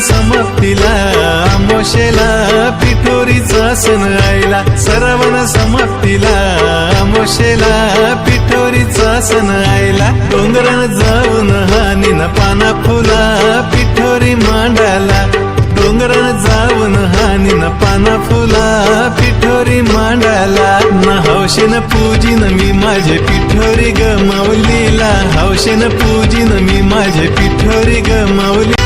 समाप्तीला आंबोशेला पिठोरीचा सण आईला सरवण समाप्तीला आंबोशेला पिठोरीचा सण आईला डोंगरान जाऊन हानीन पाना फुला पिठोरी मांडाला. डोंगरान जाऊन हानीन पाना फुला पिठोरी मांडाला. ना हौशेन पूजीन मी माझे पिठोरी ग माऊलीला हौशेन पूजीन मी माझे पिठोरी ग माऊली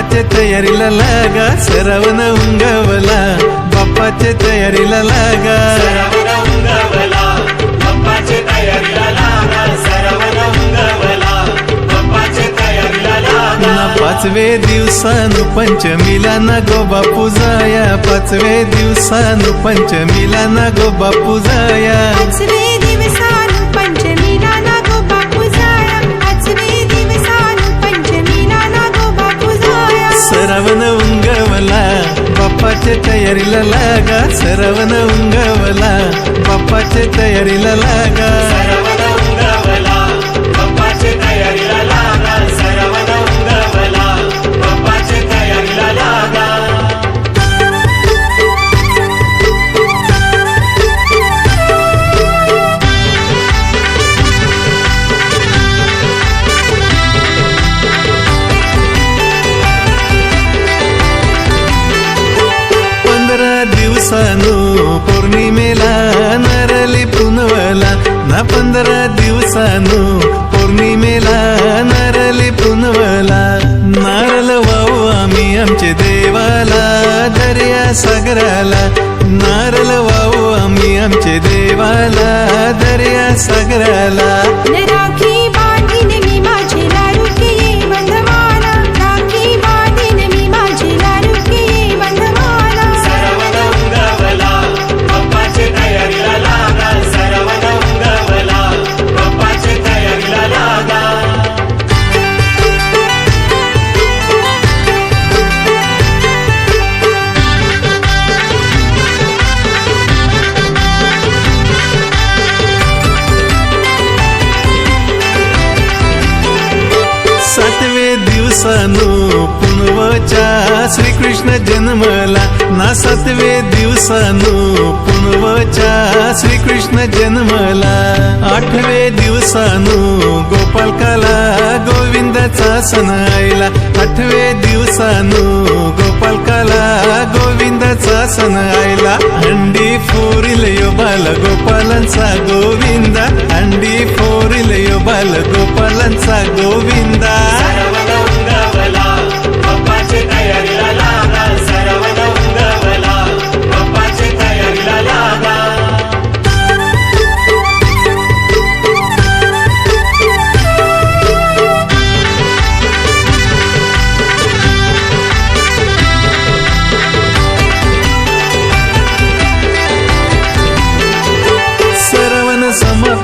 बाप्पाच्या तयारीला लागा सरवण उंगवला. बाप्पाच्या तयारीला लागा. सरवण उंगवला बाप्पाचे तयारीला लागा. सरवण उंगवला बाप्पाचे तयारीला लागा. ना पाचवे दिवसानु पंचमीला ना गो बापू जाया. पाचवे दिवसानु पंचमीला ना गो बापू जाया सरवण उंगवला बाप्पाच्या तयारीला लागा सरवण उंगवला दिवसानु पौर्णिमेला नरली पुनवला. ना पंधरा दिवसानु. पौर्णिमेला नरली पुनवला. नारल वाहू आम्ही आमचे देवाला. दर्या सागराला. नारल वाहू आम्ही आमचे देवाला. दर्या सागराला. दिवसानु पुनवच्या श्रीकृष्ण जन्मला ना सातवे दिवसानु पुनवच्या श्रीकृष्ण जन्मला. आठवे दिवसानु गोपालकाला गोविंदाचा सण आठवे दिवसानु गोपालकाला गोविंदाचा सण आईला अंडी फोरिल यो बाल गोपालांचा गोविंदा. अंडी फोरिल यो बाल गोपालांचा गोविंदा.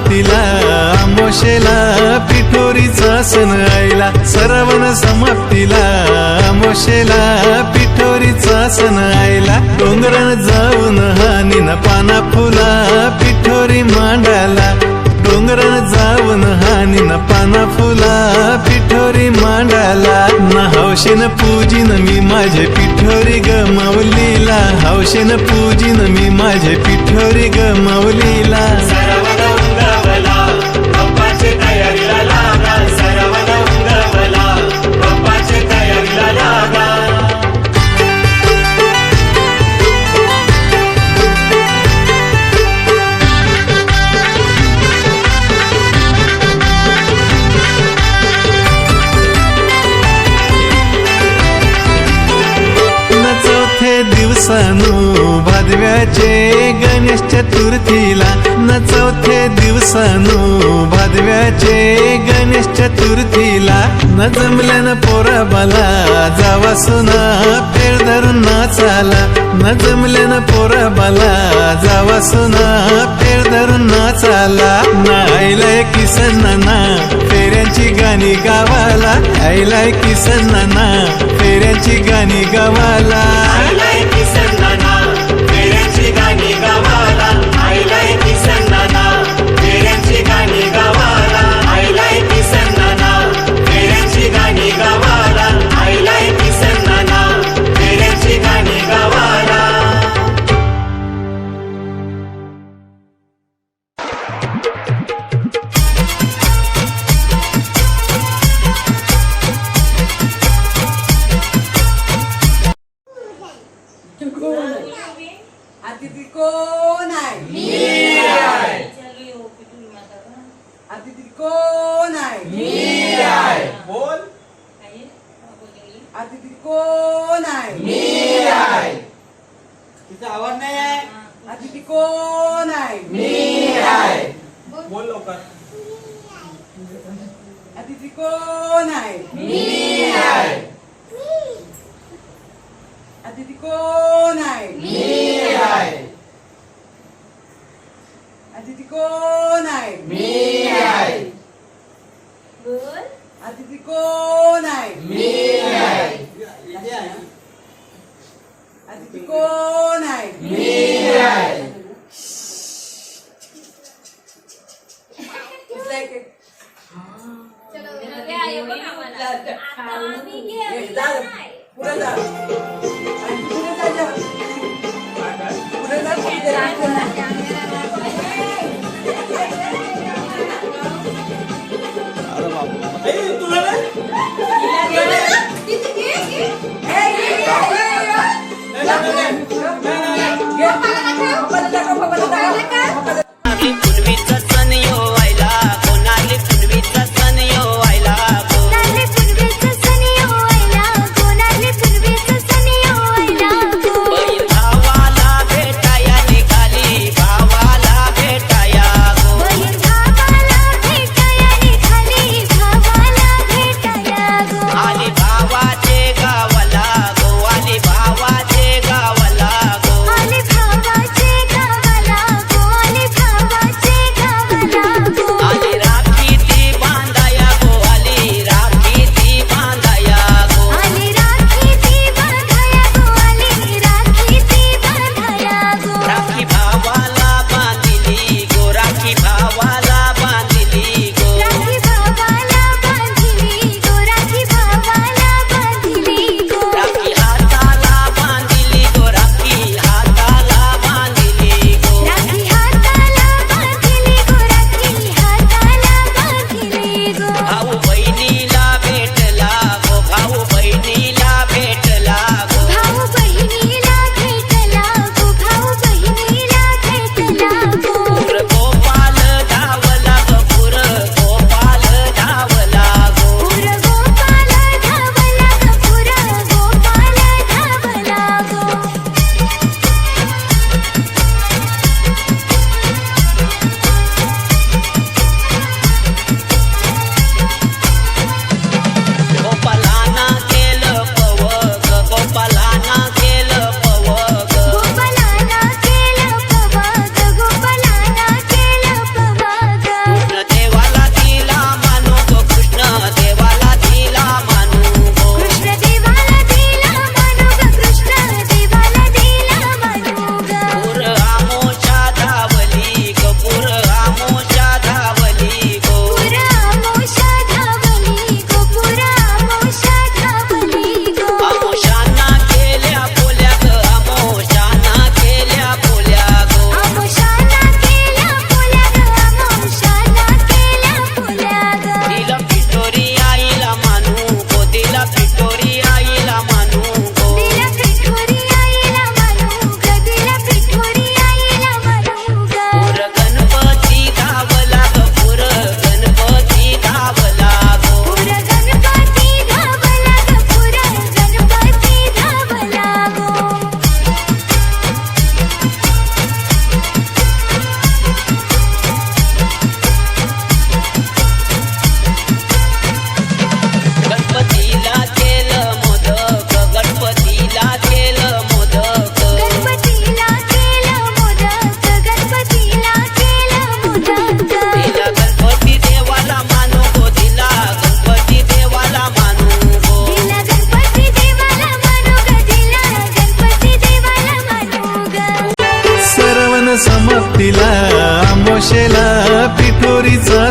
समाप्तीला आमोशेला पिठोरीचा सण आईला. सरवण समाप्तीला आमोशेला पिठोरीचा सण आईला. डोंगरान जाऊन हानीन पाना फुला पिठोरी मांडाला. डोंगरान जाऊन हानीन पाना फुला पिठोरी मांडाला. ना हौशेन पूजिन मी माझे पिठोरी ग माऊलीला. हौशेन पूजिन मी माझे पिठोरी ग वर्षाचे गणेश चतुर्थीला न चौथे दिवसानु भादव्याचे गणेश चतुर्थीला न जमले न पोर बला जावा सुना पेळ धरून नाचाला. न जमले न पोर बला जावा सुना पेळ धरून नाचाला. नायलाय किसन ना फेऱ्यांची गाणी गावाला. आईलाय किसन ना फेऱ्यांची गाणी गावाला. किसन कोण आहे? मी आहे. अतिथी कोण आहे? मी आहे. अतिथी कोण आहे? मी आहे. अतिथी कोण आहे? मी आहे. अतिथी कोण आहे? मी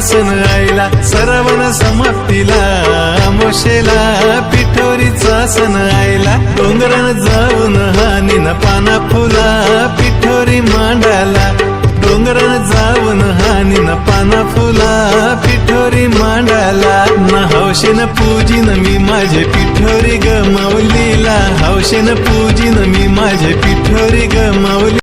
सण आईला सरवण समाप्तीला मोशेला पिठोरीचा सण आईला डोंगरान जाऊन हानीन पाना फुला पिठोरी मांडाला डोंगरान जाऊन हानीन पाना फुला पिठोरी मांडाला ना हौशेन पूजीन मी माझे पिठोरी गमावलीला. हौशेन पूजीन मी माझे पिठोरी गमावली